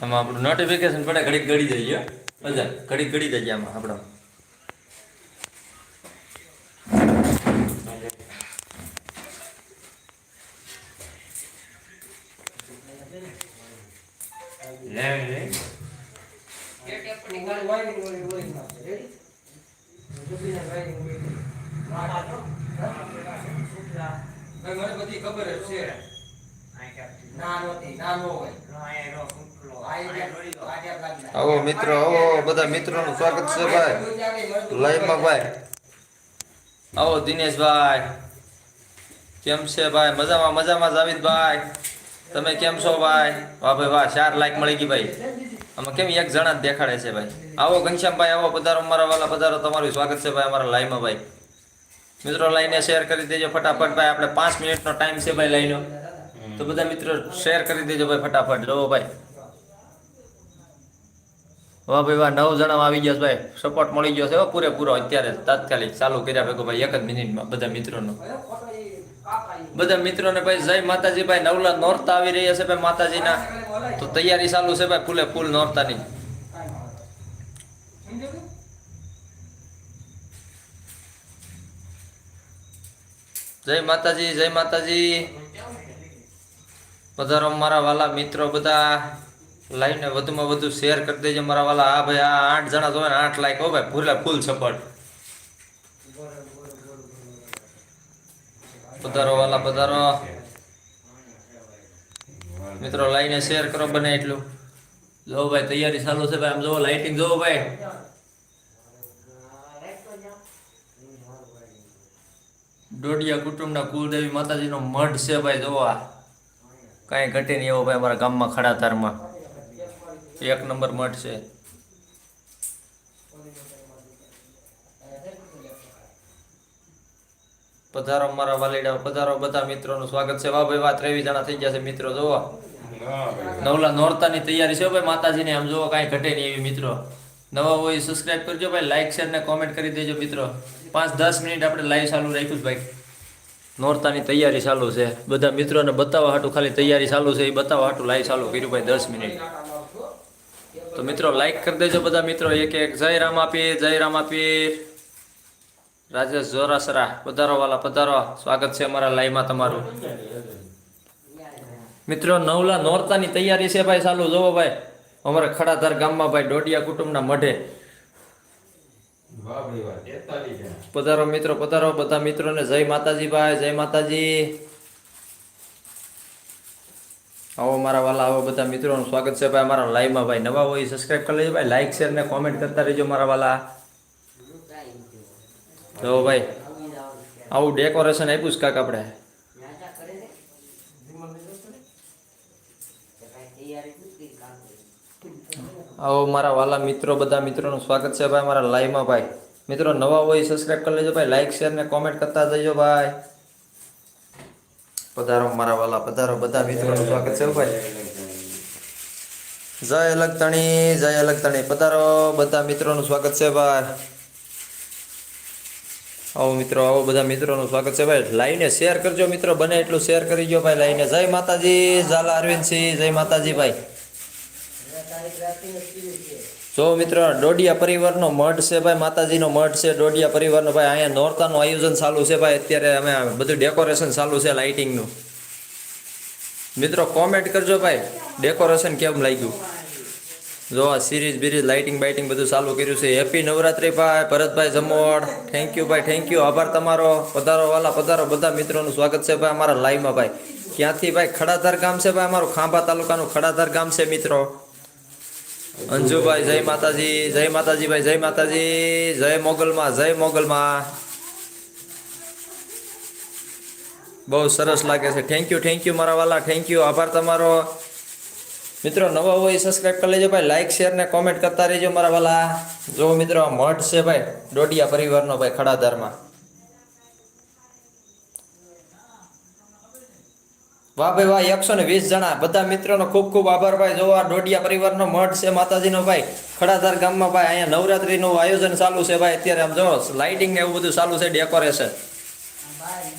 આમાં આપણું નોટિફિકેશન પડે ઘડીક ઘડી જઈએ બધા ઘડીક ઘડી જઈએ આમાં આપણો મને બધી ખબર જ છે ના નહોતી ના નો હોય આવો મિત્રો આવો મિત્રોનું સ્વાગત છે ભાઈ. લાઈવમાં ભાઈ. આવો દિનેશભાઈ. કેમ છે ભાઈ? મજામાં મજામાં જાવીદભાઈ. તમે કેમ છો ભાઈ? વાહ ભાઈ, વાહ, ચાર લાઈક મળી ગઈ ભાઈ. આમાં કેમ એક જણા જ દેખાડે છે ભાઈ? આવો ઘનશ્યામભાઈ, આવો પધારો મારા વાલા પધારો. તમારું સ્વાગત છે ભાઈ અમારા લાઈવમાં ભાઈ. મિત્રો, લાઈને શેર કરી દેજો ફટાફટ ભાઈ. આપણે પાંચ મિનિટનો ટાઈમ છે ભાઈ લાઈનો. તો બધા મિત્રો શેર કરી દેજો ભાઈ ફટાફટ. જોવો ભાઈ. વાહ ભાઈ, વાહ, નવ જણા આવી ગયા ભાઈ. સપોર્ટ મળી ગયો છે પૂરેપૂરો. અત્યારે તાત્કાલિક ચાલુ કર્યા ભેગો ભાઈ, એક જ મિનિટમાં બધા મિત્રોનો. બધા મિત્રોને ભાઈ, જય માતાજી ભાઈ, નવલા નોરતા આવી રહ્યા છે ભાઈ માતાજીના. તો તૈયારી ચાલુ છે ભાઈ, ફૂલે ફૂલ નોરતાની. જય માતાજી જય માતાજી. પધારો મારા વાલા મિત્રો બધા. લાઈવને વધુમાં વધુ શેર કરી દેજો. મારા વાલા, આ ભાઈ, આ આઠ જણા જોવે ને, આઠ લાઈક હો ભાઈ ફૂલે ફૂલ સપોર્ટ પધારો વાલા, પધારો. મિત્રો લાઈને શેર કરો, બને એટલું. જો ભાઈ, તૈયારી ચાલુ છે ભાઈ, આમ જોવો લાઇટિંગ જોવો ભાઈ. ડોડિયા કુટુંબના કુલદેવી માતાજીનો મઢ છે ભાઈ જોવો કાંઈ ઘટે નહીં એવો ભાઈ, અમારા ગામમાં ખડાતારમાં. એક નંબર મઠ છે. પધારો મારા વાલીડા, પધારો બધા મિત્રોનું સ્વાગત છે. વાહ ભાઈ, વાહ, ત્રેવીસ જણા થઈ ગયા છે મિત્રો, જોવો. નવલા નોરતાની તૈયારી છે ભાઈ, માતાજીને. આમ જોવો, કાંઈ ઘટે નહીં એવી મિત્રો. નવા હોય સબસ્ક્રાઇબ કરજો ભાઈ લાઈક શેર ને કોમેન્ટ કરી દેજો મિત્રો. પાંચ, દસ મિનિટ આપણે લાઈવ ચાલુ રાખ્યું ભાઈ. નોરતાની તૈયારી ચાલુ છે. બધા મિત્રોને બતાવવા હાટું ખાલી તૈયારી ચાલુ છે. એ બતાવવા હાટું લાઈવ ચાલુ કર્યું ભાઈ, દસ મિનિટ. તો મિત્રો લાઈક કરી દેજો બધા મિત્રો. એક એક જય રામાપીર જય રામાપીર. રાજેશ જોરાસરા પધારો વાલા પધારો. સ્વાગત છે અમારા લાઈવમાં તમારું. મિત્રો નવલા નોરતાની તૈયારી છે ભાઈ ચાલુ. જોવો ભાઈ અમારા ખડાધાર ગામમાં ભાઈ ડોડિયા કુટુંબના મઢે. પધારો મિત્રો પધારો. બધા મિત્રોને જય માતાજી ભાઈ જય માતાજી. આવો મારા વાલા, આવો બધા મિત્રોનું સ્વાગત છે ભાઈ અમારા લાઈવમાં ભાઈ. નવા હોય સબસ્ક્રાઇબ કરી લેજો ભાઈ. લાઈક શેર ને કોમેન્ટ કરતા રહેજો મારા વાલા. જો ભાઈ, આવું ડેકોરેશન આપ્યું છે કાક આપણે? આવો મારા વાલા મિત્રો, બધા મિત્રોનું સ્વાગત છે ભાઈ મારા લાઈવમાં ભાઈ. મિત્રો, નવા હોય સબસ્ક્રાઇબ કરી લેજો ભાઈ. લાઈક શેર ને કોમેન્ટ કરતા જજો ભાઈ. પધારો મારા વાલા, પધારો બધા મિત્રોનું સ્વાગત છે ભાઈ. જય અલગતણી જય અલગતણી. પધારો બધા મિત્રોનું સ્વાગત છે ભાઈ. આવો મિત્રો, આવો બધા મિત્રોનું સ્વાગત છે ભાઈ. લાઈને શેર કરજો મિત્રો, બને એટલું શેર કરી દો ભાઈ લાઈને. જય માતાજી, ઝાલા અરવિંદસિંહ, જય માતાજી ભાઈ. જો મિત્રો, ડોડિયા પરિવારનો મઠ છે ભાઈ, માતાજીનો મઠ છે. ડોડિયા પરિવારનો ભાઈ, અહીંયા નોરતાનું આયોજન ચાલુ છે ભાઈ. અત્યારે અમે બધું ડેકોરેશન ચાલુ છે લાઇટિંગનું મિત્રો કોમેન્ટ કરજો ભાઈ ડેકોરેશન કેમ લાગ્યું? જો આ સિરીઝ બિરીઝ લાઇટિંગ બાઇટિંગ બધું ચાલુ કર્યું છે. હેપી નવરાત્રી ભાઈ, ભરતભાઈ જમોડ. થેન્ક યુ ભાઈ થેન્ક યુ આભાર તમારો. પધારો, વાલા, પધારો. બધા મિત્રોનું સ્વાગત છે ભાઈ અમારા લાઈવમાં ભાઈ. ક્યાંથી ભાઈ? ખડાધાર ગામ છે ભાઈ અમારું. ખાંભા તાલુકાનું ખડાધાર ગામ છે, મિત્રો. અંજુભાઈ, જય માતાજી જય માતાજી ભાઈ જય માતાજી, જય મોગલમાં જય મોગલમાં. બહુ સરસ લાગે છે. થેન્ક યુ થેન્ક યુ મારા વાલા થેન્ક યુ આભાર તમારો. મિત્રો, નવા હોય સબસ્ક્રાઇબ કરી લેજો ભાઈ. લાઈક શેર ને કોમેન્ટ કરતા રહેજો મારા વાલા. જો મિત્રો, મઠ છે ભાઈ, ડોડિયા પરિવારનો ભાઈ, ખડાધારમાં. વાહ ભાઈ, વાહ, એકસો ને વીસ જણા. બધા મિત્રોનો ખૂબ ખૂબ આભાર ભાઈ. જો આ ડોડિયા પરિવારનો મઠ છે માતાજીનો ભાઈ. ખડાધાર ગામમાં ભાઈ અહીંયા નવરાત્રીનું આયોજન ચાલુ છે ભાઈ. અત્યારે આમ જો લાઇટિંગ ને એવું બધું ચાલુ છે ડેકોરેશન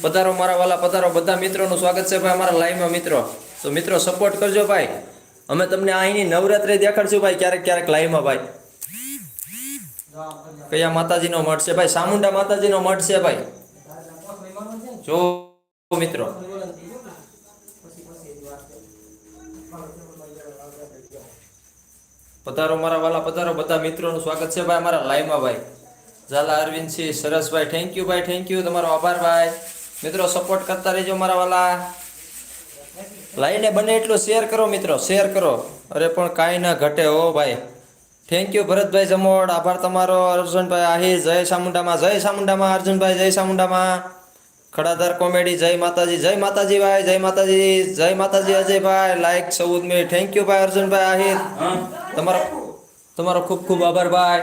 પધારો મારા વાલા, પધારો. બધા મિત્રોનું સ્વાગત છે ભાઈ અમારા લાઈવમાં મિત્રો. તો મિત્રો સપોર્ટ કરજો ભાઈ. અમે તમને અહીંની નવરાત્રી દેખાડશું ભાઈ, ક્યારેક ક્યારેક લાઈવમાં ભાઈ. કયા માતાજીનો મઠ છે ભાઈ? સામુંડા માતાજીનો મઠ છે ભાઈ. જો મિત્રો પધારો મારા વાલા, પધારો. બધા મિત્રોનું સ્વાગત છે ભાઈ અમારા લાઈવમાં ભાઈ. ઝાલા અરવિંદસિંહ સરસભાઈ થેન્ક યુ ભાઈ થેન્ક યુ તમારો આભાર ભાઈ. મિત્રો સપોર્ટ કરતા રહેજો મારા વાલા. લાઈને બને એટલું શેર કરો મિત્રો શેર કરો. અરે પણ કાંઈ ના ઘટે હો ભાઈ. થેન્ક યુ ભરતભાઈ જમોડ, આભાર તમારો. અર્જુનભાઈ આહિર, જય સામુંડામાં જય સામુંડામાં. અર્જુનભાઈ, જય સામુંડામાં. ખડાધાર કોમેડી જય માતાજી જય માતાજી ભાઈ જય માતાજી જય માતાજી અજયભાઈ લાઈક ચૌદ મિનિટ થેન્ક યુ ભાઈ અર્જુનભાઈ આહિર. તમારો તમારો ખૂબ ખૂબ આભાર ભાઈ.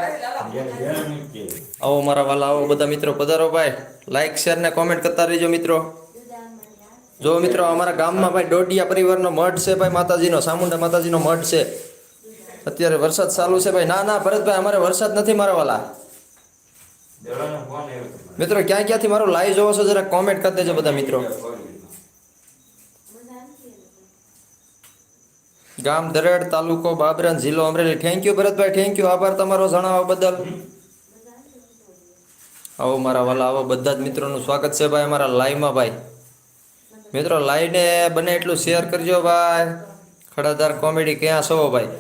આવો મારા વાલા આવો બધા મિત્રો પધારો ભાઈ. લાઈક શેર ને કોમેન્ટ કરતા રહેજો મિત્રો. જો મિત્રો અમારા ગામમાં ભાઈ દોઢિયા પરિવારનો મઠ છે ભાઈ માતાજીનો સામુંડા માતાજીનો મઠ છે. અત્યારે વરસાદ ચાલુ છે ભાઈ. ના ના ભરતભાઈ અમારે વરસાદ નથી મારા વાલા. મિત્રો ક્યાં ક્યાંથી મારું લાઈવ જોવો છો જરા કોમેન્ટ કરી દેજો બધા મિત્રો. ગામ દરેડ તાલુકો બાબરન જિલ્લો Amreli. Thank you Bharatbhai thank you આભાર તમારો જણાવવા બદલ. આવો મારા વાલા આવો બધા જ મિત્રોનું સ્વાગત છે ભાઈ અમારા લાઈવમાં ભાઈ. મિત્રો લાઈવને બને એટલું શેર કરજો ભાઈ. ખડાદાર કોમેડી ક્યાં છો ભાઈ?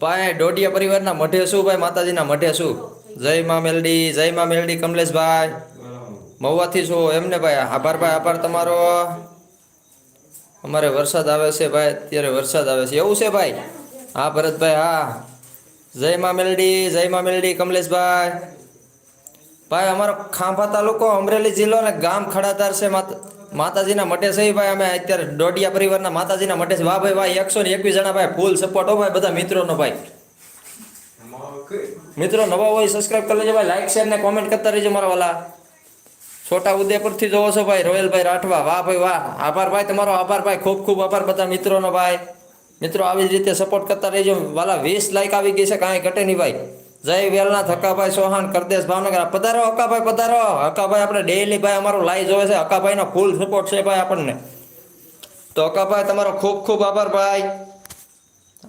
ભાઈ ડોડિયા પરિવારના મઢે શું ભાઈ? માતાજીના મઢે શું? જય મા મેલડી, જય મા મેલડી કમલેશભાઈ. મહુવાથી છો એમને ભાઈ, આભાર ભાઈ, આભાર તમારો. અમારે વરસાદ આવે છે ભાઈ, અત્યારે વરસાદ આવે છે. એવું છે ભાઈ? હા, ભરતભાઈ, હા. જય મા મેલડી, જય મા મેલડી કમલેશભાઈ. ભાઈ, અમારો ખાંભા તાલુકો અમરેલી જિલ્લો ને ગામ ખડાધાર છે. માતા, માતાજીના મઠે છે ભાઈ અમે અત્યારે દોડિયા પરિવારના માતાજીના મઠે છે. વાહ ભાઈ ભાઈ એકસો ને એકવીસ જણા ભાઈ ફૂલ સપોર્ટ હો ભાઈ, બધા મિત્રોનો ભાઈ. મિત્રો, નવા હોય સબસ્ક્રાઈબ કરી લેજો ભાઈ. લાઈક શેર ને કોમેન્ટ કરતા રહેજો મારા વાલા. છોટા ઉદયપુરથી જોવો છો ભાઈ, રોયલભાઈ રાઠવા. વાહ ભાઈ, વાહ. આભાર ભાઈ, તમારો આભાર ભાઈ. ખૂબ ખૂબ આભાર બધા મિત્રોનો ભાઈ. મિત્રો, આવી જ રીતે સપોર્ટ કરતા રહેજો. વાલા, વીસ લાઈક આવી ગઈ છે, કાંઈ ઘટે નહીં ભાઈ. જય વેલના હકાભાઈ, સોહાન, કરદેશ, ભાવનગર. પધારો, હકાભાઈ પધારો. હકાભાઈ આપણે ડેઈલી ભાઈ અમારું લાઈવ જોવે છે. હકાભાઈનો ફૂલ સપોર્ટ છે ભાઈ આપણને. તો હકાભાઈ, તમારો ખૂબ ખૂબ આભાર ભાઈ.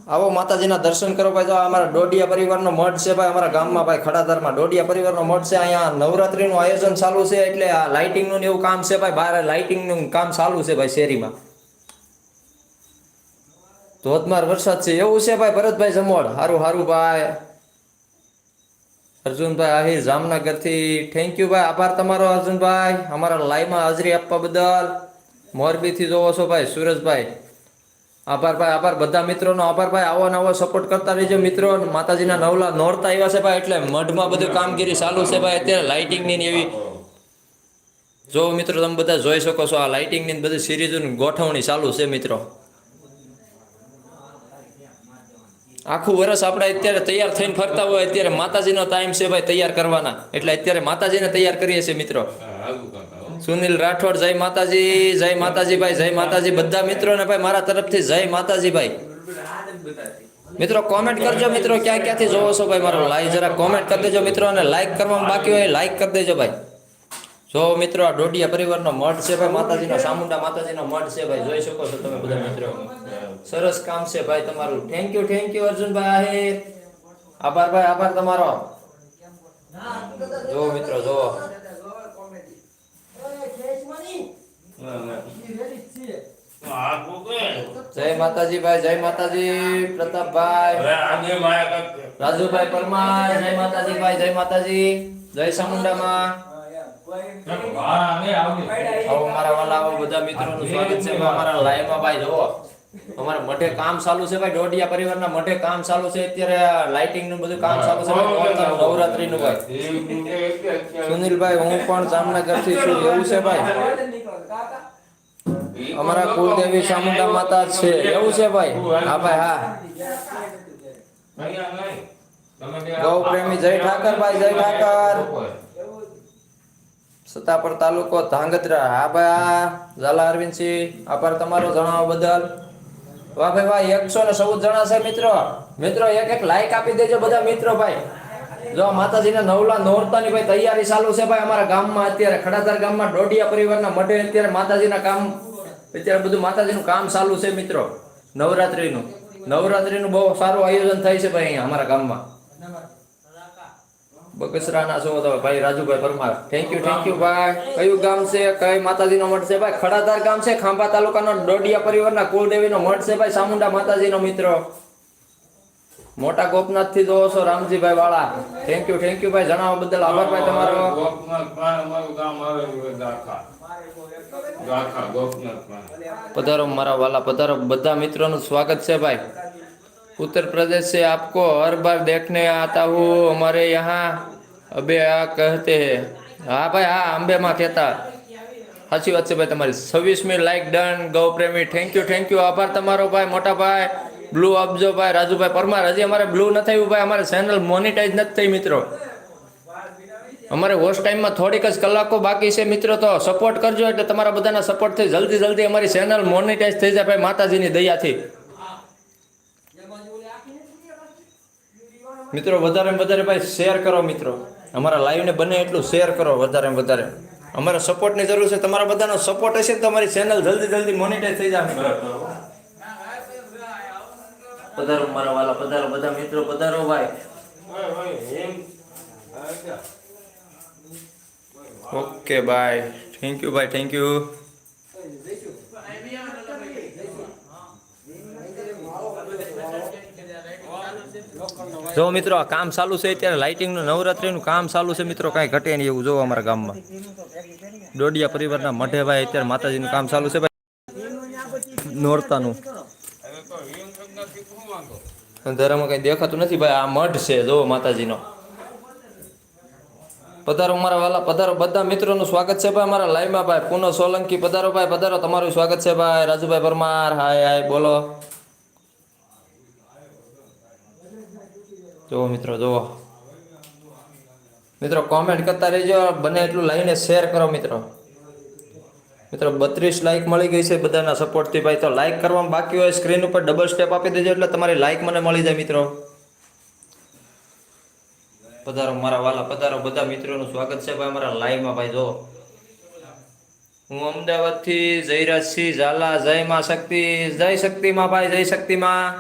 આવો માતાજીના દર્શન કરો ભાઈ, જો અમારા ડોડિયા પરિવારનો મઠ છે ભાઈ, અમારા ગામમાં ભાઈ, ખડાધારમાં ડોડિયા પરિવારનો મઠ છે. અહીંયા નવરાત્રીનું આયોજન ચાલુ છે એટલે આ લાઇટિંગનું એવું કામ છે ભાઈ બહાર લાઇટિંગનું કામ ચાલુ છે ભાઈ શેરીમાં. ધોધમાર વરસાદ છે, એવું છે ભાઈ, ભરતભાઈ જમોડ. હારું હારું ભાઈ. અર્જુનભાઈ આહિર જામનગરથી. થેન્ક યુ ભાઈ, આભાર તમારો અર્જુનભાઈ. અમારા લાઈવમાં હાજરી આપવા બદલ. મોરબીથી જોવો છો ભાઈ, સુરજભાઈ. આભાર ભાઈ, આભાર. બધા મિત્રોનો આભાર ભાઈ. આવો નવો સપોર્ટ કરતા રહેજો મિત્રો. માતાજીના નવલા નોરતા આવ્યા છે ભાઈ. એટલે મઢમાં બધું કામગીરી ચાલુ છે ભાઈ. અત્યારે લાઇટિંગની એવી જો મિત્રો તમે બધા જોઈ શકો છો, આ લાઇટિંગની બધી સિરીઝોની ગોઠવણી ચાલુ છે મિત્રો. આખું વર્ષ આપણે અત્યારે તૈયાર થઈને ફરતા હોય, અત્યારે માતાજીનો ટાઈમ છે ભાઈ તૈયાર કરવાના. એટલે અત્યારે માતાજીને તૈયાર કરીએ છીએ મિત્રો. સુનિલ રાઠોડ, જય માતાજી જય માતાજી ભાઈ જય માતાજી. બધા મિત્રોને ભાઈ મારા તરફથી જય માતાજી ભાઈ મિત્રો કોમેન્ટ કરજો મિત્રો, ક્યાં ક્યાંથી જોવો છો ભાઈ મારો લાઈવ જરા કોમેન્ટ કરી દેજો મિત્રો અને લાઈક કરવામાં બાકી હોય લાઈક કરી દેજો ભાઈ. જો મિત્રો, આ ડોડિયા પરિવારનો મઠ છે ભાઈ, માતાજીનો સામુંડા માતાજીનો મઠ છે ભાઈ. જોઈ શકો છો તમે બધા મિત્રો. સરસ કામ છે ભાઈ તમારું. Thank you thank you Arjunbhai. ભાઈ આભાર ભાઈ, આભાર તમારો. જો મિત્રો જો જય માતાજી ભાઈ જય માતાજી પ્રતાપભાઈ. રાજુભાઈ પરમાર જય માતાજી ભાઈ જય માતાજી. જય વાલા આવો બધા મિત્રોનું સ્વાગત છે. અમારા લાઈવમાં ભાઈ જુઓ. અમારે મઢે કામ ચાલુ છે ભાઈ ડોડિયા પરિવારના મઢે કામ ચાલુ છે. અત્યારે લાઇટિંગનું બધું કામ ચાલુ છે નવરાત્રી નું ભાઈ. સુનિલભાઈ હું પણ જામનગરથી છું. એવું છે ભાઈ? અમારા કુળદેવી ચામુંડા માતા છે. એવું છે ભાઈ? હા ભાઈ, હા. ગૌ પ્રેમી જય ઠાકર ભાઈ, જય ઠાકર. સતાપર તાલુકો ધાંગધ્રા. હા, ભાઈ, હા. ઝાલા અરવિંદસિંહ, આભાર તમારો જણાવવા બદલ. વાહ, ભાઈ, વાહ, એકસો ને ચૌદ જણા છે મિત્રો. મિત્રો એક એક લાઈક આપી દેજો બધા મિત્રો, ભાઈ. જો માતાજીના નવલા નોરતાની ભાઈ તૈયારી ચાલુ છે ભાઈ? અમારા ગામમાં અત્યારે, ખડાધાર ગામમાં ડોડિયા પરિવારના મઢે અત્યારે માતાજીના કામ, અત્યારે બધું માતાજીનું કામ ચાલુ છે મિત્રો. નવરાત્રિનું. નવરાત્રિનું બહુ સારું આયોજન થાય છે ભાઈ અહીંયા, અમારા ગામમાં. બગસરાના છો તો ભાઈ Rajubhai Parmar. Thank you thank you ભાઈ. કયું ગામ છે? કઈ માતાજીનો મઠ છે ભાઈ? ખડાધાર ગામ છે, ખાંભા તાલુકાનો ડોડિયા પરિવારના કુળદેવીનો મઠ છે ભાઈ, સામુંડા માતાજીનો મિત્રો. મોટા ગોપનાથ થી જોવો છો રામજીભાઈ વાળા થેન્ક યુ થેન્ક યુ ભાઈ જણાવવા બદલ આભાર ભાઈ તમારો ગોપનાથ પાન અમારું ગામ આવેલું છે દ્વારકા. દ્વારકા, ગોપનાથ પાન. પધારો મારા વાલા પધારો બધા મિત્રોનું સ્વાગત છે ભાઈ उत्तर प्रदेश से आपको हर बार देखने आता हूँ हमारे यहाँ अबे आ कहते हैं हाँ भाई हाँ अंबे માં કહેતા સાચી વાત છે ભાઈ તમારી છવ્વીસમી લાઈક ડન ગૌ પ્રેમી થેન્ક યુ થેન્ક યુ આભાર તમારો ભાઈ મોટા ભાઈ બ્લુ આપજો ભાઈ, રાજુભાઈ પરમાર, હજી અમારે બ્લુ ન થયું ભાઈ, અમારે ચેનલ મોનિટાઈઝ નથી થઈ મિત્રો. અમારે હોસ્ટ ટાઈમમાં થોડીક જ કલાકો બાકી છે મિત્રો, તો સપોર્ટ કરજો એટલે તમારા બધાના સપોર્ટથી જલ્દી જલ્દી અમારી ચેનલ મોનિટાઈઝ થઈ જાય ભાઈ, માતાજીની દયાથી. મિત્રો, વધારે વધારે ભાઈ શેર કરો મિત્રો. અમારા લાઈવને બને એટલું શેર કરો વધારે વધારે. અમારે સપોર્ટની જરૂર છે, તમારા બધાનો સપોર્ટ હશે તો અમારી ચેનલ જલ્દી જલ્દી મોનિટાઈઝ થઈ જાય. પધારો મારા વાલા, પધારો, બધા મિત્રો, પધારો ભાઈ. Okay, bye. થેન્ક યુ ભાઈ થેન્ક યુ જો મિત્રો, આ કામ ચાલુ છે અત્યારે લાઇટિંગનું નવરાત્રીનું કામ ચાલુ છે મિત્રો, કાંઈ ઘટે નહીં એવું જોવો અમારા ગામમાં. ડોડિયા પરિવારના મઢે ભાઈ અત્યારે માતાજીનું કામ ચાલુ છે ભાઈ. નોરતાનું હવે તો એમ જ નથી શું વાંધો? અંધારામાં કઈ દેખાતું નથી ભાઈ, આ મઠ છે જો માતાજીનો. પધારો મારા વાલા, પધારો. બધા મિત્રોનું સ્વાગત છે ભાઈ મારા લાઈવમાં ભાઈ. પુનઃ સોલંકી, પધારો ભાઈ, પધારો. તમારું સ્વાગત છે ભાઈ. રાજુભાઈ પરમાર, હાય હાય, બોલો. જુઓ મિત્રો જુઓ. મિત્રો કોમેન્ટ કરતા રહેજો. બને એટલું લાઈને શેર કરો મિત્રો. મિત્રો, બત્રીસ લાઈક મળી ગઈ છે, બધાના સપોર્ટથી ભાઈ, તો લાઈક કરવામાં બાકી હોય સ્ક્રીન ઉપર ડબલ સ્ટેપ આપી દેજો, એટલે તમારી લાઈક મને મળી જાય, મિત્રો. પધારો, મારા વાલા, પધારો, બધા મિત્રોનું સ્વાગત છે, ભાઈ મારા લાઈવમાં ભાઈ, જો. હું અમદાવાદથી જયરાજસિંહ ઝાલા, જય માં શક્તિ, જય શક્તિમાં ભાઈ, જય શક્તિમાં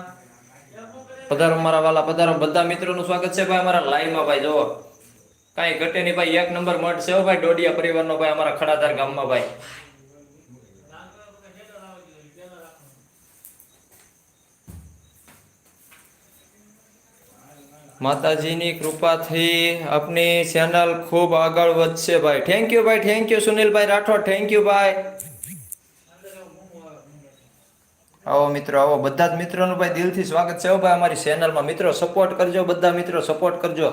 પધારો, મારા વાલા, પધારો, બધા મિત્રોનું સ્વાગત છે, ભાઈ, અમારા લાઈવમાં ભાઈ, જો. કાંઈ ઘટે નહીં, ભાઈ, એક નંબર મઠ છે ભાઈ, ડોડિયા પરિવારનો, ભાઈ, અમારા ખડાધાર ગામમાં, ભાઈ. માતાજીની કૃપાથી આપની ચેનલ ખૂબ આગળ વધશે ભાઈ. થેન્ક યુ ભાઈ thank you Sunilbhai Rathod thank you ભાઈ. આવો મિત્રો, આવો. બધા જ મિત્રોનું ભાઈ દિલથી સ્વાગત છે ભાઈ અમારી ચેનલમાં મિત્રો સપોર્ટ કરજો, બધા મિત્રો સપોર્ટ કરજો.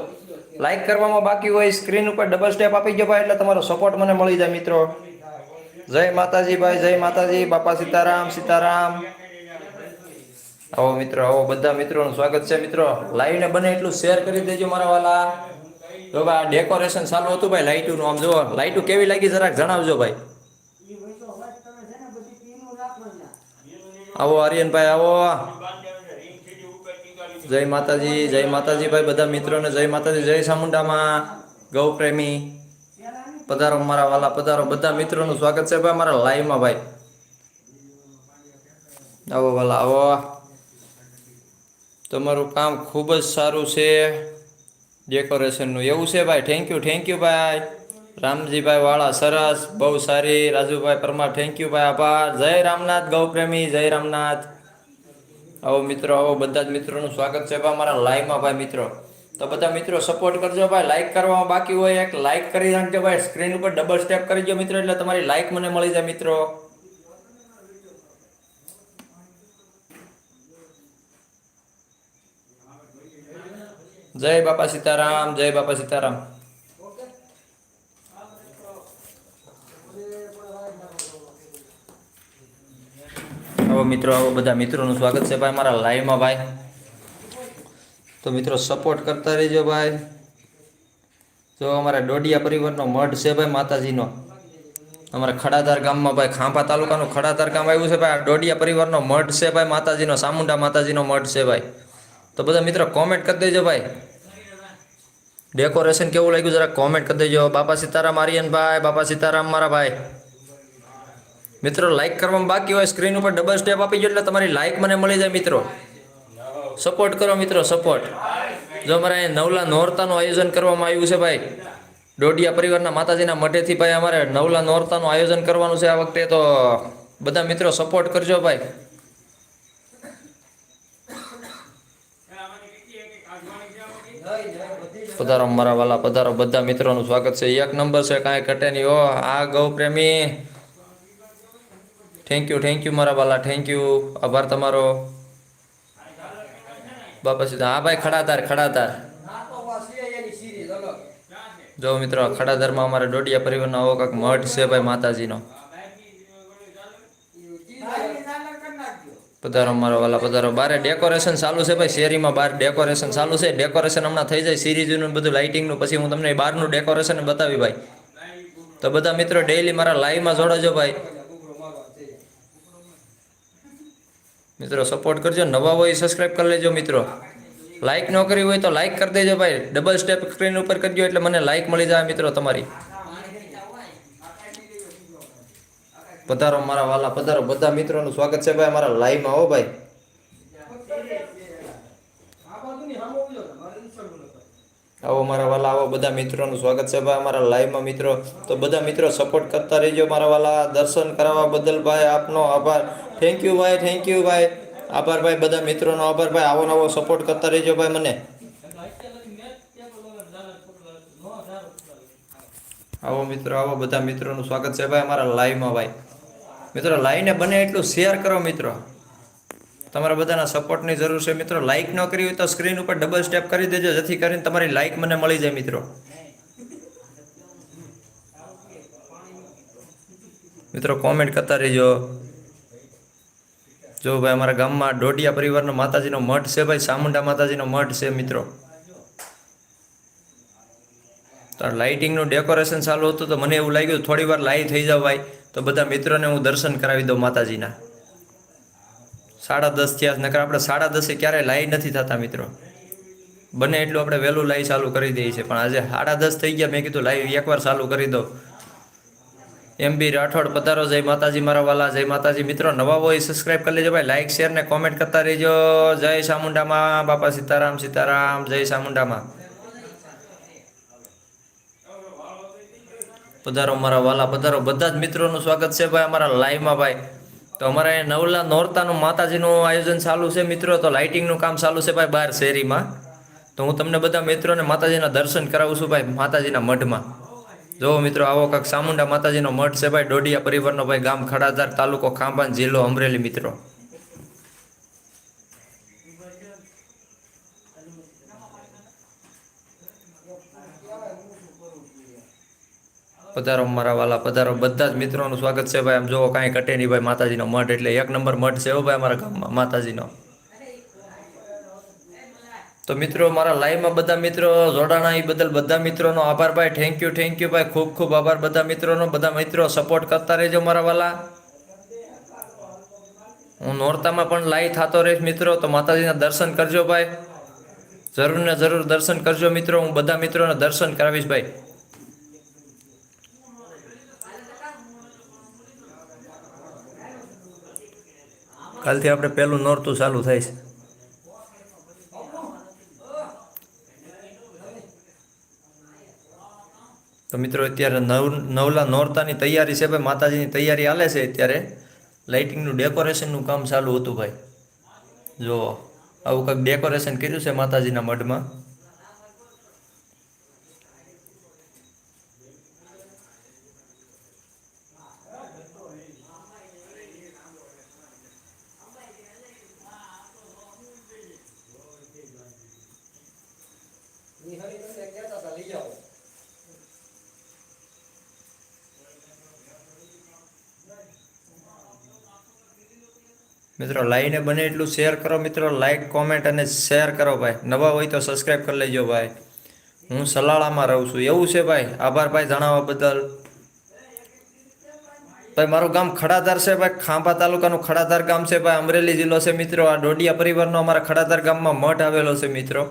લાઈક કરવામાં બાકી હોય સ્ક્રીન ઉપર ડબલ સ્ટેપ આપી ગયો ભાઈ, એટલે તમારો સપોર્ટ મને મળી જાય, મિત્રો. જય માતાજી ભાઈ, જય માતાજી. બાપા સીતારામ સીતારામ. આવો મિત્રો, આવો બધા મિત્રોનું સ્વાગત છે. મિત્રો લાઈવ ને બને એટલું શેર કરી દેજો મારા વાલા. જો ભાઈ ડેકોરેશન સારું હતું ભાઈ, લાઈટું આમ જુઓ, લાઈટું કેવી લાગી જરાક જણાવજો ભાઈ. આવો આર્યનભાઈ, આવો. જય માતાજી જય માતાજી ભાઈ, બધા મિત્રોને જય માતાજી, જય ચામુંડામાં. ગૌ પ્રેમી પધારો મારા વાલા, પધારો. બધા મિત્રોનું સ્વાગત છે ભાઈ, મારા લાઈવમાં ભાઈ. આવો વાલા, આવો. તમારું કામ ખૂબ જ સારું છે. ડેકોરેશનનું એવું છે ભાઈ. થેન્ક યુ થેન્ક યુ ભાઈ. રામજીભાઈ વાળા, સરસ. બહુ સારી. રાજુભાઈ પરમાર થેન્ક યુ ભાઈ. આભાર. જય રામનાથ, ગૌપ્રેમી. જય રામનાથ. આવો મિત્રો, આવો બધા જ મિત્રોનું સ્વાગત છે ભાઈ મારા લાઈવમાં ભાઈ મિત્રો. તો બધા મિત્રો સપોર્ટ કરજો ભાઈ. લાઈક કરવામાં બાકી હોય એક લાઈક કરી નાખજો ભાઈ. સ્ક્રીન ઉપર ડબલ સ્ટેપ કરી દો મિત્રો, એટલે તમારી લાઈક મને મળી જાય મિત્રો. જય બાપા સીતારામ, જય બાપા સીતારામ. આવો મિત્રો, આવો બધા મિત્રોનું સ્વાગત છે ભાઈ, મારા લાઈવમાં ભાઈ. તો મિત્રો સપોર્ટ કરતા રહેજો ભાઈ. જો અમારા ડોડિયા પરિવારનો મઠ છે ભાઈ, માતાજીનો. અમારા ખડાધાર ગામમાં ભાઈ, ખાંભા તાલુકાનું ખડાધાર ગામ આવ્યું છે ભાઈ. ડોડિયા પરિવારનો મઢ છે ભાઈ, માતાજીનો, સામુંડા માતાજીનો મઢ છે ભાઈ. તો બધા મિત્રો કોમેન્ટ કરી દેજો ભાઈ. ડેકોરેશન કેવું લાગ્યું જરા કોમેન્ટ કરી દેજો. બાપા સીતારામ આર્યનભાઈ બાપા સીતારામ મારા ભાઈ. મિત્રો લાઈક કરવામાં બાકી હોય સ્ક્રીન ઉપર ડબલ સ્ટેપ આપી દો એટલે તમારી લાઈક મને મળી જાય મિત્રો. સપોર્ટ કરો મિત્રો સપોર્ટ જો અમારે અહીં નવલા નોરતાનું આયોજન કરવામાં આવ્યું છે ભાઈ. ડોડિયા પરિવારના માતાજીના મઢેથી ભાઈ અમારે નવલા નોરતાનું આયોજન કરવાનું છે આ વખતે. તો બધા મિત્રો સપોર્ટ કરજો ભાઈ. પધારો મારા વાલા, પધારો બધા મિત્રોનું સ્વાગત છે. એક નંબર છે, કાંઈ ઘટે નહીં. ઓ આ ગૌ પ્રેમી. થેન્ક યુ થેન્ક યુ મારા વાલા થેન્ક યુ આભાર તમારો. બાપા સીધા. હા ભાઈ ખડાતાર ખડાતાર. જો મિત્રો, ખડાધારમાં અમારા ડોડિયા પરિવારનો આવો કાંક મઠ છે ભાઈ માતાજીનો ઈ ચીજ કરી નાખજો. પધારો મારો વાલા, પધારો. બારે ડેકોરેશન ચાલુ છે ભાઈ, શેરીમાં બાર ડેકોરેશન ચાલુ છે. ડેકોરેશન હમણાં થઈ જાય, સિરીઝનું બધું લાઇટિંગનું પછી હું તમને બહારનું ડેકોરેશન બતાવી ભાઈ. તો બધા મિત્રો ડેઈલી મારા લાઈવમાં જોડાજો ભાઈ. મિત્રો સપોર્ટ કરજો. નવા હોય સબસ્ક્રાઇબ કરી લેજો મિત્રો. લાઈક ન કરી હોય તો લાઈક કરી દેજો ભાઈ. ડબલ સ્ટેપ સ્ક્રીન ઉપર કરજો એટલે મને લાઈક મળી જાય મિત્રો તમારી. પધારો મારા વાલા, પધારો. બધા મિત્રોનું સ્વાગત છે ભાઈ મારા લાઈવમાં હો ભાઈ. આવો મારા વાલા, આવો. બધા મિત્રોનું સ્વાગત છે ભાઈ, અમારા લાઈવમાં મિત્રો. તો બધા મિત્રો સપોર્ટ કરતા રહેજો મારા વાલા. દર્શન કરાવવા બદલ ભાઈ આપનો આભાર. થેન્ક યુ ભાઈ થેન્ક યુ ભાઈ. આભાર ભાઈ, બધા મિત્રોનો આભાર ભાઈ. આવો નવો સપોર્ટ કરતા રહેજો ભાઈ મને. આવો મિત્રો, આવો. બધા મિત્રોનું સ્વાગત છે ભાઈ, અમારા લાઈવમાં ભાઈ. મિત્રો, લાઈને બને એટલું શેર કરો મિત્રો. તમારા બધાના સપોર્ટની જરૂર છે મિત્રો. લાઈક ન કરી હોય તો સ્ક્રીન ઉપર ડબલ સ્ટેપ કરી દેજો, જેથી કરીને તમારી લાઈક મને મળી જાય મિત્રો. મિત્રો કોમેન્ટ કરતા રહેજો. જો ભાઈ અમારા ગામમાં ડોડિયા પરિવારનો માતાજીનો મઠ છે ભાઈ, ચામુંડા માતાજીનો મઠ છે મિત્રો. તો લાઇટિંગનું ડેકોરેશન ચાલુ હતું તો મને એવું લાગ્યું થોડી વાર લાઈ થઈ જાવ ભાઈ. તો બધા મિત્રોને હું દર્શન કરાવી દઉં માતાજીના. સાડા દસ થયા નકર આપણે સાડા દસે ક્યારેય લાઈ નથી થતા મિત્રો. બને એટલું આપણે વહેલું લાઈ ચાલુ કરી દઈએ છીએ, પણ આજે સાડા દસ થઈ ગયા, મેં કીધું લાઈ એકવાર ચાલુ કરી દો એમ બી રાઠોડ પધારો, જય માતાજી મારા વાલા, જય માતાજી મિત્રો. નવા હોય સબસ્ક્રાઇબ કરી લેજો ભાઈ લાઈક શેર ને કોમેન્ટ કરતા રહેજો. જય ચામુંડામાં બાપા સીતારામ સીતારામ, જય ચામુંડામાં પધારો મારા વાલા, પધારો. બધા જ મિત્રોનું સ્વાગત છે ભાઈ અમારા લાઈવમાં ભાઈ. તો અમારે નવલા નોરતાનું માતાજીનું આયોજન ચાલુ છે મિત્રો, તો લાઇટિંગનું કામ ચાલુ છે ભાઈ બહાર શેરીમાં. તો હું તમને બધા મિત્રોને માતાજીના દર્શન કરાવું છું ભાઈ માતાજીના મઢમાં. જો મિત્રો આવો કાંક ચામુંડા માતાજીનો મઠ છે ભાઈ, ડોડિયા પરિવારનો ભાઈ ગામ ખડાધાર તાલુકો ખાંભાન જિલ્લો અમરેલી મિત્રો. પધારો મારા વાલા, પધારો. બધા જ મિત્રોનું સ્વાગત છે ભાઈ. આમ જોવો કાંઈ ઘટે નહીં ભાઈ. માતાજીનો મઠ એટલે એક નંબર મઠ છે હો ભાઈ અમારા ગામમાં, માતાજીનો. તો મિત્રો, મારા લાઈવમાં બધા મિત્રો, જોડાણા એ બદલ બધા મિત્રોનો આભાર ભાઈ. થેન્ક યુ થેન્ક યુ ભાઈ. ખૂબ ખૂબ આભાર બધા મિત્રોનો. બધા મિત્રો સપોર્ટ કરતા રહેજો મારા વાલા. હું નોરતામાં પણ લાઈવ થતો રહીશ મિત્રો, તો માતાજીના દર્શન કરજો ભાઈ. જરૂર ને જરૂર દર્શન કરજો મિત્રો. હું બધા મિત્રોને દર્શન કરાવીશ ભાઈ. કાલથી આપણે પહેલું નોરતું ચાલુ થાય છે. તો મિત્રો, અત્યારે નવ નવલા નોરતાની તૈયારી છે ભાઈ, માતાજીની તૈયારી હાલે છે અત્યારે. લાઇટિંગનું ડેકોરેશનનું કામ ચાલુ હતું ભાઈ. જો આવું કંઈક ડેકોરેશન કર્યું છે માતાજીના મઢમાં. લાઈને બને એટલું શેર કરો મિત્રો લાઇક કોમેન્ટ અને શેર કરો ભાઈ. નવા હોય તો સબસ્ક્રાઈબ કરી લેજો ભાઈ. હું સલાળામાં રહું છું. એવું છે ભાઈ. આભાર ભાઈ જણાવવા બદલ. ભાઈ, મારું ગામ ખડાધાર છે ભાઈ. ખાંભા તાલુકાનું ખડાધાર ગામ છે ભાઈ. અમરેલી જિલ્લો છે મિત્રો. આ ડોડિયા પરિવારનો અમારા ખડાધાર ગામમાં મઠ આવેલો છે મિત્રો.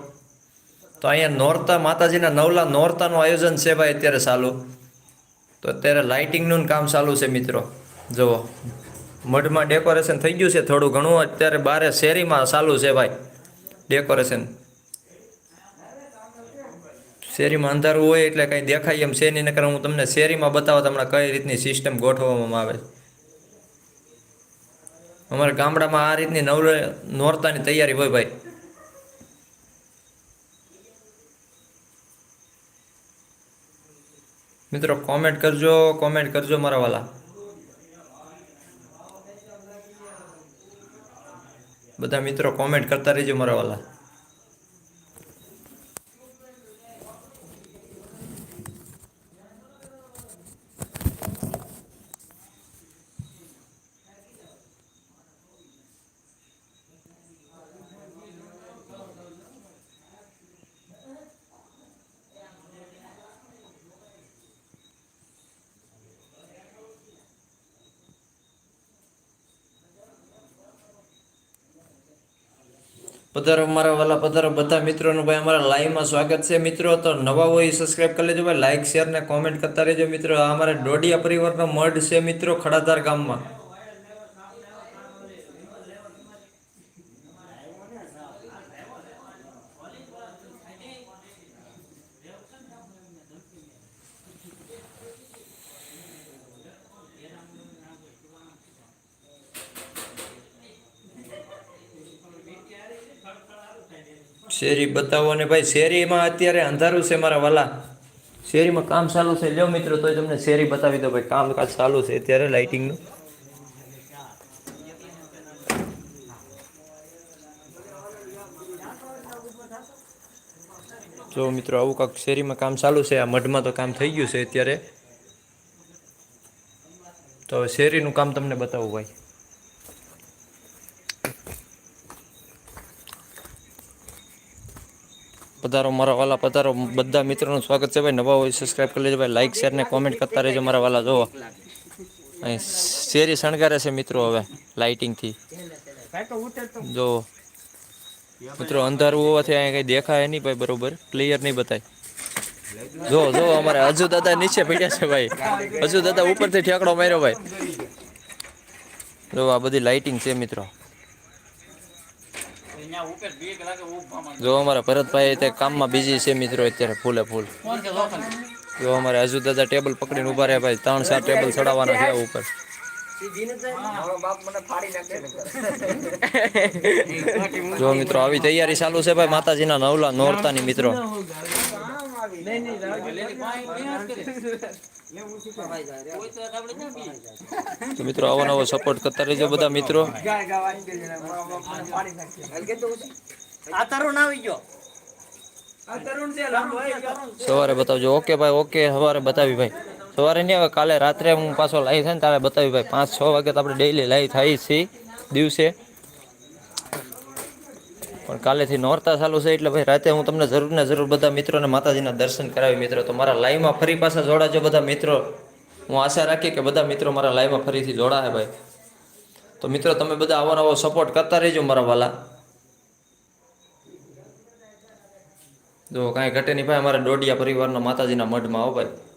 તો અહીંયા નોરતા માતાજીના નવલા નોરતાનું આયોજન છે ભાઈ અત્યારે ચાલુ. તો અત્યારે લાઇટિંગનું કામ ચાલુ છે મિત્રો. જુઓ. મઢમાં ડેકોરેશન થઈ ગયું છે, થોડું ઘણું. અત્યારે બારે શેરીમાં ચાલુ છે ભાઈ ડેકોરેશન શેરીમાં અંધારું હોય એટલે કંઈ દેખાય એમ છે નહીં, નકર હું તમને શેરીમાં બતાવવા તમને કઈ રીતની સિસ્ટમ ગોઠવવામાં આવે અમારા ગામડામાં આ રીતની નવરે, નોરતાની તૈયારી હોય ભાઈ. મિત્રો કોમેન્ટ કરજો કોમેન્ટ કરજો મારા વાલા. બધા મિત્રો કોમેન્ટ કરતા રહેજો મારા વાલા. પધારો મારા વાલા પધારો, બધા મિત્રોનું ભાઈ અમારા લાઈવમાં સ્વાગત છે. મિત્રો, તો નવા હોય સબસ્ક્રાઇબ કરી લેજો ભાઈ. લાઈક શેર ને કોમેન્ટ કરતા રહેજો મિત્રો. અમારે ડોડિયા પરિવારનો મઢ છે મિત્રો, ખડાધાર ગામમાં. શેરી બતાવો ને ભાઈ, શેરીમાં અત્યારે અંધારું છે મારા વાલા. શેરીમાં કામ ચાલુ છે. લ્યો મિત્રો, તોય તમને શેરી બતાવી દો ભાઈ. કામકાજ ચાલુ છે અત્યારે લાઇટિંગનું. જો મિત્રો, આવું કાંક શેરીમાં કામ ચાલુ છે. આ મઢમાં તો કામ થઈ ગયું છે અત્યારે. તો શેરીનું કામ તમને બતાવું ભાઈ. પધારો, મારા વાલા પધારો. બધા મિત્રોનું સ્વાગત છે ભાઈ. નવા હોય સબસ્ક્રાઇબ કરી લેજો ભાઈ. લાઈક શેર ને કોમેન્ટ કરતા રહેજો મારા વાલા. જોવો અહીં શેરી શણગારે છે મિત્રો હવે લાઇટિંગથી જો મિત્રો, અંધારું હોવાથી અહીંયા કઈ દેખાય નહીં ભાઈ બરોબર. ક્લિયર નહીં બતાય. જો જો અમારે હજુ દાદા નીચે પડ્યા છે ભાઈ. હજુ દાદા ઉપરથી ઠેકડો માર્યો ભાઈ. જો આ બધી લાઇટિંગ છે મિત્રો. જો અમારા ભરતભાઈ તે કામમાં બિઝી છે મિત્રો અત્યારે ફૂલે ફૂલ જો અમારે હજુ દાદા ટેબલ પકડીને ઊભા રહ્યા ભાઈ ત્રણ ચાર ટેબલ ચડાવવાના છે ઉપર જો મિત્રો આવી તૈયારી ચાલુ છે ભાઈ માતાજીના નવલા નોરતાની મિત્રો તો મિત્રો આવો નવો સપોર્ટ કરતા રહેજો બધા મિત્રો. આ તરુણ આવી ગયો. સવારે બતાવજો. ઓકે ભાઈ ઓકે સવારે બતાવી ભાઈ. સવારે નહીં હવે કાલે રાત્રે હું પાછો લાઈવ થાય ને તારે બતાવી ભાઈ. પાંચ છ વાગે તો આપણે ડેઈલી લાઈવ થાય છે દિવસે. પણ કાલેથી નોરતા ચાલુ છે એટલે ભાઈ રાતે હું તમને જરૂર ને જરૂર બધા મિત્રોને માતાજીના દર્શન કરાવી મિત્રો. તો મારા લાઈવમાં ફરી પાછા જોડાજો બધા મિત્રો. હું આશા રાખી કે બધા મિત્રો મારા લાઈવમાં ફરીથી જોડાય ભાઈ. તો મિત્રો, તમે બધા આવો નવો સપોર્ટ કરતા રહેજો મારા વાલા. જો કાંઈ ઘટે નહીં ભાઈ, અમારા ડોડિયા પરિવારના માતાજીના મઢમાં આવો ભાઈ.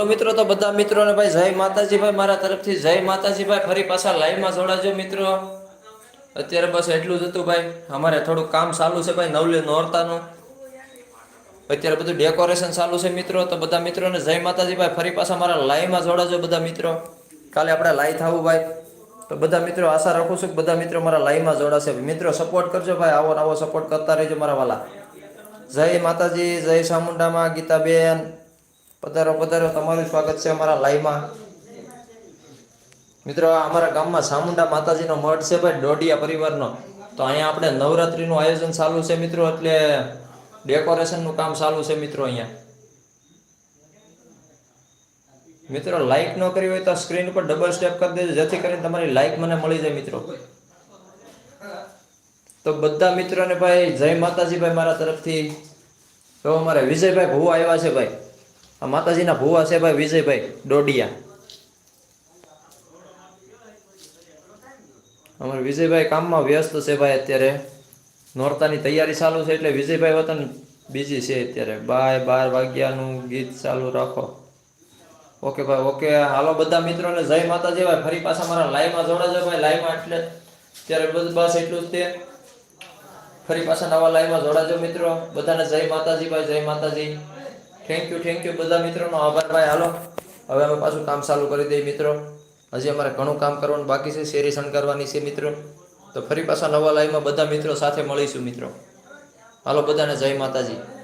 હલો મિત્રો, તો બધા મિત્રોને ભાઈ જય માતાજી ભાઈ મારા તરફથી જય માતાજી ભાઈ ફરી પાછા લાઈવમાં જોડાજો મિત્રો. અત્યારે બસ એટલું જ હતું ભાઈ. અમારે થોડું કામ ચાલુ છે ભાઈ, નવલી નોરતાનું. અત્યારે બધું ડેકોરેશન ચાલુ છે મિત્રો. તો બધા મિત્રોને જય માતાજી ભાઈ ફરી પાછા મારા લાઈવમાં જોડાજો બધા મિત્રો. કાલે આપણે લાઈવ થવું ભાઈ. તો બધા મિત્રો આશા રાખું છું કે બધા મિત્રો મારા લાઈવમાં જોડાશે. મિત્રો સપોર્ટ કરજો ભાઈ. આવો નવો સપોર્ટ કરતા રહેજો મારા વાલા. જય માતાજી, જય ચામુંડામાં ગીતાબેન. પધારો પધારો. તમારું સ્વાગત છે અમારા લાઈવમાં. મિત્રો અમારા ગામમાં ચામુંડા માતાજીનો મઠ છે ભાઈ, ડોડિયા પરિવારનો. તો અહીંયા આપણે નવરાત્રિનું આયોજન ચાલુ છે મિત્રો, એટલે ડેકોરેશનનું કામ ચાલુ છે મિત્રો અહીંયા. મિત્રો લાઈક ન કરી હોય તો સ્ક્રીન ઉપર ડબલ સ્ટેપ કરી દેજો, જેથી કરીને તમારી લાઈક મને મળી જાય મિત્રો. તો બધા મિત્રોને ભાઈ, જય માતાજી ભાઈ મારા તરફથી. તો અમારે વિજયભાઈ ભૂ આવ્યા છે ભાઈ. આ માતાજીના ભુવા છે ભાઈ, વિજયભાઈ ડોડિયા. અમારે વિજયભાઈ કામમાં વ્યસ્ત છે ભાઈ અત્યારે. નોરતાની તૈયારી ચાલુ છે એટલે વિજયભાઈ વતન બીજી છે અત્યારે. બાય, બાર વાગ્યાનું ગીત ચાલુ રાખો. ઓકે ભાઈ, ઓકે. હાલો બધા મિત્રોને જય માતાજી. ભાઈ ફરી પાછા મારા લાઈવમાં જોડાજો ભાઈ. લાઈવમાં એટલે ત્યારે બસ એટલું જ તે. ફરી પાછા નવા લાઈવમાં જોડાજો મિત્રો. બધાને જય માતાજી ભાઈ, જય માતાજી. થેન્ક યુ થેન્ક યુ બધા મિત્રોનો આભાર ભાઈ. હાલો, હવે અમે પાછું કામ ચાલુ કરી દઈએ મિત્રો. હજી અમારે ઘણું કામ કરવાનું બાકી છે શેરી શણગારવાની છે મિત્રો. તો ફરી પાછા નવા લાઈવમાં બધા મિત્રો સાથે મળીશું મિત્રો. હાલો, બધાને જય માતાજી.